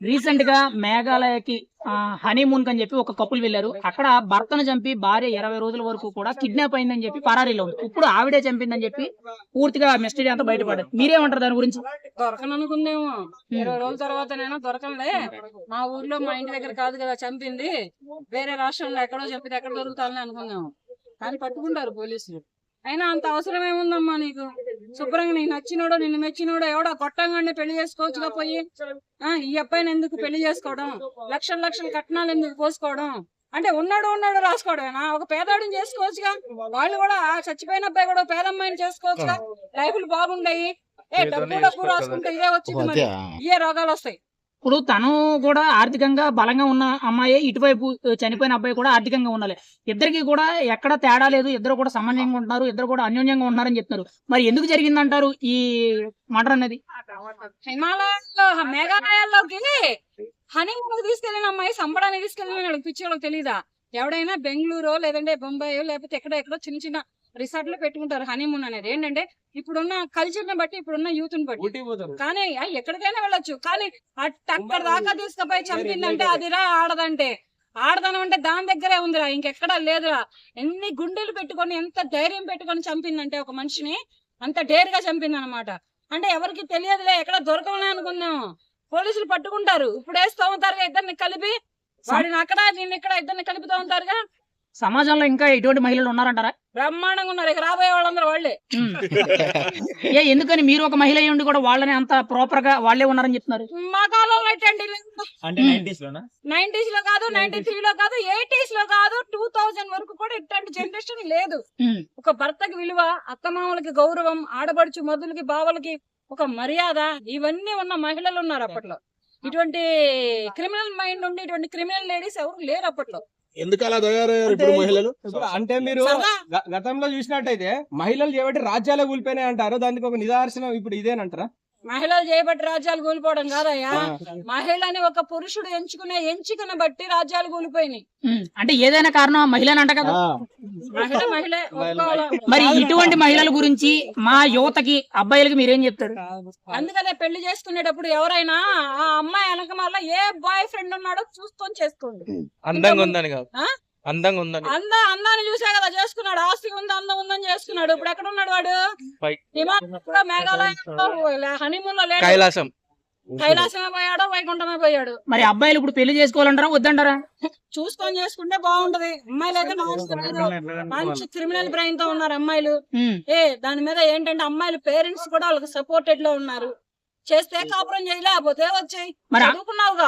రీసెంట్గా మేఘాలయకి హనీమూన్ అని చెప్పి ఒక కపుల్ వెళ్ళారు. అక్కడ భర్తను చంపి భార్య ఇరవై రోజుల వరకు కూడా కిడ్నాప్ అయిందని చెప్పి పరారీలో ఉంది. ఇప్పుడు ఆవిడే చంపిందని చెప్పి పూర్తిగా మిస్టరీ అంతా బయటపడింది. మీరేమంటారు దాని గురించి? దొరకననుకుందేమో. ఇరవై రోజుల తర్వాత నేను దొరకలే మా ఊర్లో మా ఇంటి దగ్గర కాదు కదా చంపింది. వేరే రాష్ట్రంలో ఎక్కడో చంపితే ఎక్కడ దొరుకుతానని అనుకుందాము కానీ పట్టుకుంటారు పోలీసులు. అయినా అంత అవసరం ఏముందమ్మా నీకు? శుభ్రంగా నీకు నచ్చినోడో నిన్ను మెచ్చినోడో ఎవడో కొట్టంగానే పెళ్ళి చేసుకోవచ్చుగా పోయి? ఆ ఈ అబ్బాయిని ఎందుకు పెళ్ళి చేసుకోవడం? లక్షల లక్షల కట్నాలు ఎందుకు పోసుకోవడం? అంటే ఉన్నాడు ఉన్నాడు రాసుకోవడమేనా? ఒక పేదాడిని చేసుకోవచ్చుగా? వాళ్ళు కూడా ఆ చచ్చిపోయిన అబ్బాయి కూడా పేద అమ్మాయిని చేసుకోవచ్చుగా? లైఫ్లు బాగుండయి. ఏ డబ్బు డబ్బు రాసుకుంటే ఇదే వచ్చింది మరి. ఇవే రోగాలు వస్తాయి. ఇప్పుడు తను కూడా ఆర్థికంగా బలంగా ఉన్న అమ్మాయి ఇటువైపు చనిపోయిన అబ్బాయి కూడా ఆర్థికంగా ఉండాలి. ఇద్దరికి కూడా ఎక్కడ తేడా లేదు ఇద్దరు కూడా సమానంగా ఉంటున్నారు ఇద్దరు కూడా అన్యోన్యంగా ఉంటున్నారని చెప్తున్నారు. మరి ఎందుకు జరిగిందంటారు ఈ మర్డర్ అనేది? హిమాలయాల్లో మేఘాలయాల్లోకి హనీమూన్ తీసుకెళ్ళిన అమ్మాయి సంబడానికి తీసుకెళ్ళిన పిచ్చి వాళ్ళకి తెలీదా? ఎవడైనా బెంగళూరు లేదంటే బొంబాయి లేకపోతే ఎక్కడో ఎక్కడో చిన్న చిన్న రిసార్ట్లో పెట్టుకుంటారు హనీమూన్ అనేది. ఏంటంటే ఇప్పుడున్న కల్చర్ని బట్టి ఇప్పుడున్న యూత్ని బట్టి. కానీ ఎక్కడికైనా వెళ్ళొచ్చు. కానీ అక్కడ దాకా తీసుకుపోయి చంపిందంటే అదిరా ఆడదంటే. ఆడదనం అంటే దాని దగ్గరే ఉందిరా. ఇంకెక్కడా లేదురా. ఎన్ని గుండెలు పెట్టుకొని ఎంత ధైర్యం పెట్టుకొని చంపిందంటే ఒక మనిషిని అంత డేర్గా చంపింది అనమాట అంటే ఎవరికి తెలియదులే ఎక్కడ దొరకలే అనుకున్నాము పోలీసులు పట్టుకుంటారు. ఇప్పుడు వేస్తూ ఉంటారుగా ఇద్దరిని కలిపి వాడిని అక్కడ నిన్ను ఇక్కడ ఇద్దరిని కలుపుతూ ఉంటారుగా సమాజంలో ఇంకా ఎటువంటి మహిళలు ఉన్నారంటారా? బ్రహ్మాండంగా ఉన్నారు. ఇక రాబోయే వాళ్ళందరూ వాళ్ళే. ఏ ఎందుకని మీరు ఒక మహిళ అయి ఉండి కూడా వాళ్ళని అంత ప్రాపర్గా వాళ్ళే ఉన్నారని చెప్తున్నారు? మా కాలంలో అంటే. నైన్టీస్లో కాదు నైన్టీ త్రీ లో కాదు ఎయిటీస్లో కాదు టూ థౌజండ్ వరకు కూడా ఇట్లాంటి జనరేషన్ లేదు. ఒక భర్తకి విలువ అత్తమామలకి గౌరవం ఆడబడుచు మధులకి బావలకి ఒక మర్యాద ఇవన్నీ ఉన్న మహిళలు ఉన్నారు అప్పట్లో. ఇటువంటి క్రిమినల్ మైండ్ ఉండి ఇటువంటి క్రిమినల్ లేడీస్ ఎవరు లేరు అప్పట్లో. ఎందుకు అలా తయారయ్యారు ఇప్పుడు మహిళలు? అంటే మీరు గతంలో చూసినట్టయితే మహిళలు చేయబట్టి రాజ్యాలే కూలిపోయినాయి అంటారు? దానికి ఒక నిదర్శనం ఇప్పుడు ఇదేనంటారా? మహిళలు చేయబట్టి రాజ్యాలు కూలిపోవడం కాదయ్యా. మహిళని ఒక పురుషుడు ఎంచుకునే ఎంచికను బట్టి రాజ్యాలు కూలిపోయినాయి. అంటే ఏదైనా కారణం మహిళని అంట కదా? మహిళ మహిళే? మరి ఇటువంటి మహిళల గురించి మా యువతకి అబ్బాయిలకి మీరేం చెప్తారు? అందుకనే పెళ్ళి చేసుకునేటప్పుడు ఎవరైనా ఆ అమ్మాయి వెనకమాల ఏ బాయ్ ఫ్రెండ్ ఉన్నాడో చూసుకొని చేసుకోండి. అందంగా ఉందని కాదు? అందంగా ఉందని. అంద అందాన్ని చూసే కదా చేసుకున్నాడు. ఆస్తి ఉంది అందం ఉందని చేసుకున్నాడు. ఇప్పుడు ఎక్కడ ఉన్నాడు వాడు? మేఘాలయంలో హనీమూన్లో లేడు. కైలాసం. కైలాసమే పోయాడో వైకుంఠమే పోయాడు. మరి అబ్బాయిలు ఇప్పుడు పెళ్ళి చేసుకోవాలంటారా వద్దంటారా? చూసుకొని చేసుకుంటే బాగుంటది. అమ్మాయిలు అయితే మంచి మంచి క్రిమినల్ బ్రెయిన్తో ఉన్నారు అమ్మాయిలు. ఏ దాని మీద ఏంటంటే అమ్మాయిల పేరెంట్స్ కూడా వాళ్ళకి సపోర్టెడ్లో ఉన్నారు. చేస్తే కాపురం చేయలేకపోతే వచ్చాయి. చదువుకున్నావుగా.